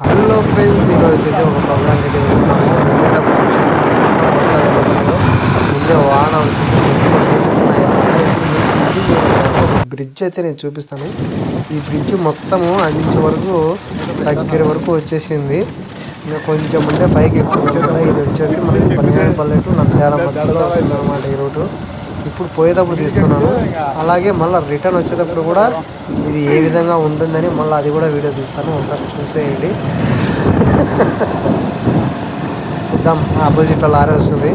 Hello friends ఈరోజు వచ్చేసి ఒక ప్రోగ్రామ్ అయితే వెళ్తున్నాము ముందే వాన వచ్చేసి బ్రిడ్జ్ అయితే నేను చూపిస్తాను. ఈ బ్రిడ్జ్ మొత్తము అంచు వరకు దగ్గర వరకు వచ్చేసింది. ఇంకా కొంచెం ముందే పైకి ఎక్కువ ఇది వచ్చేసి మనకి పల్లెటూరు నంద్యాల మధ్యలో వస్తుంది అనమాట ఈ రోడ్డు ఇప్పుడు పోయేటప్పుడు తీస్తున్నాను. అలాగే మళ్ళీ రిటర్న్ వచ్చేటప్పుడు కూడా ఇది ఏ విధంగా ఉంటుందని మళ్ళీ అది కూడా వీడియో తీస్తాను. ఒకసారి చూసేయండి. చూద్దాం. ఆపోజిట్లో లారీ వస్తుంది.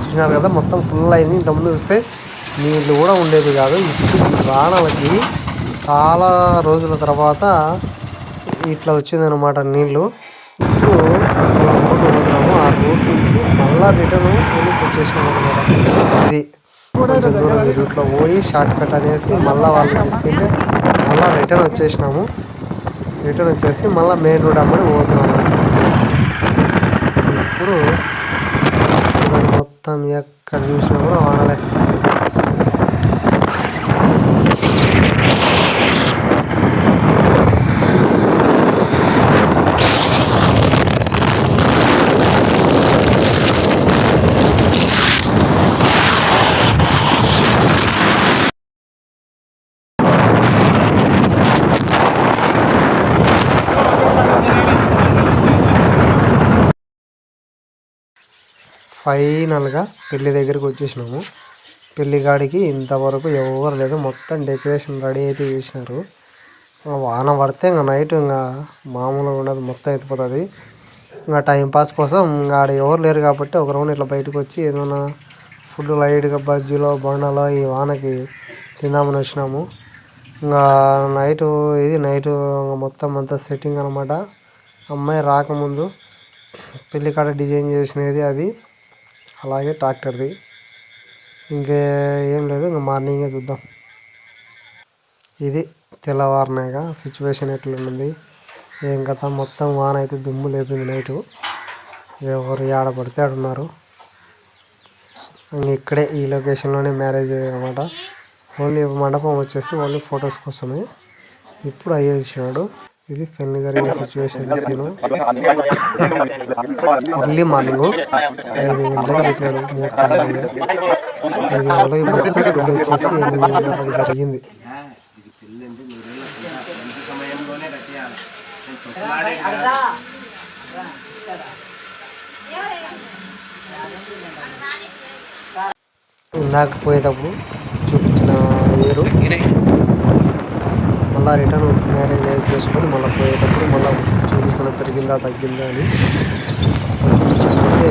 చూసినారు కదా మొత్తం ఫుల్ అయింది. ఇంతకుముందు చూస్తే నీళ్ళు కూడా ఉండేది కాదు. ఇప్పుడు ఈ వానలకి చాలా రోజుల తర్వాత ఇట్లా వచ్చిందనమాట నీళ్ళు ఇప్పుడు ఆ రోడ్ నుంచి మళ్ళీ రిటర్న్ వెళ్ళి వచ్చేసినాం అనమాట ఇది కొంచెం దూరం రూట్లో పోయి షార్ట్ కట్ అనేసి మళ్ళీ వాళ్ళు చెప్పింటే మళ్ళీ రిటర్న్ వచ్చేసినాము. రిటర్న్ వచ్చేసి మళ్ళీ మెయిన్ రోడ్ అమ్మని పోతున్నాము ఇప్పుడు మొత్తం ఎక్కడ చూసినా కూడా వానలే ఫైనల్గా పెళ్ళి దగ్గరికి వచ్చేసినాము. పెళ్ళి కాడికి ఇంతవరకు ఎవరు లేదు మొత్తం డెకరేషన్ రెడీ అయితే చేసినారు. వాన పడితే ఇంకా నైట్ ఇంకా మామూలుగా ఉండదు. మొత్తం అయిపోతుంది ఇంకా టైంపాస్ కోసం ఇంకా ఆడ ఎవరు లేరు కాబట్టి ఒక రౌండ్ ఇట్లా బయటకు వచ్చి ఏదైనా ఫుడ్ లైట్గా బజ్జీలో బొండాలో ఈ వానకి తిందామని వచ్చినాము. ఇంకా నైట్ ఇది నైట్ మొత్తం అంతా సెట్టింగ్ అనమాట అమ్మాయి రాకముందు పెళ్ళి కాడ డిజైన్ చేసినది అది. అలాగే ట్రాక్టర్ది. ఇంకా ఏం లేదు ఇంకా మార్నింగే చూద్దాం. ఇది తెల్లవారినాక సిచ్యువేషన్ ఎట్లుంది ఏం కథ? మొత్తం వాన అయితే దుమ్ము లేపింది నైటు. ఎవరు ఆడ పడితే ఆడున్నారు ఇక్కడే ఈ లొకేషన్లోనే మ్యారేజ్ అనమాట ఓన్లీ మండపం వచ్చేసి ఓన్లీ ఫొటోస్ కోసమే. ఇప్పుడు అయ్యే వచ్చినాడు ఇది పెళ్ళి జరిగిన సిచ్యువేషన్ సీను. ఎర్లీ మార్నింగ్ ఐదు గంటలకు పెట్టాడు ముహూర్తం ఐదు గంటలకు ఇప్పుడు వచ్చేసి ఎనిమిది గంటలకు జరిగింది. ఇందాక పోయేటప్పుడు చూపించిన వేరు మళ్ళీ రిటర్న్ మ్యారేజ్ అయి చేసుకొని మళ్ళీ పోయేటప్పుడు మళ్ళీ చూపిస్తాను పెరిగిందా తగ్గిందా అని. చెప్తే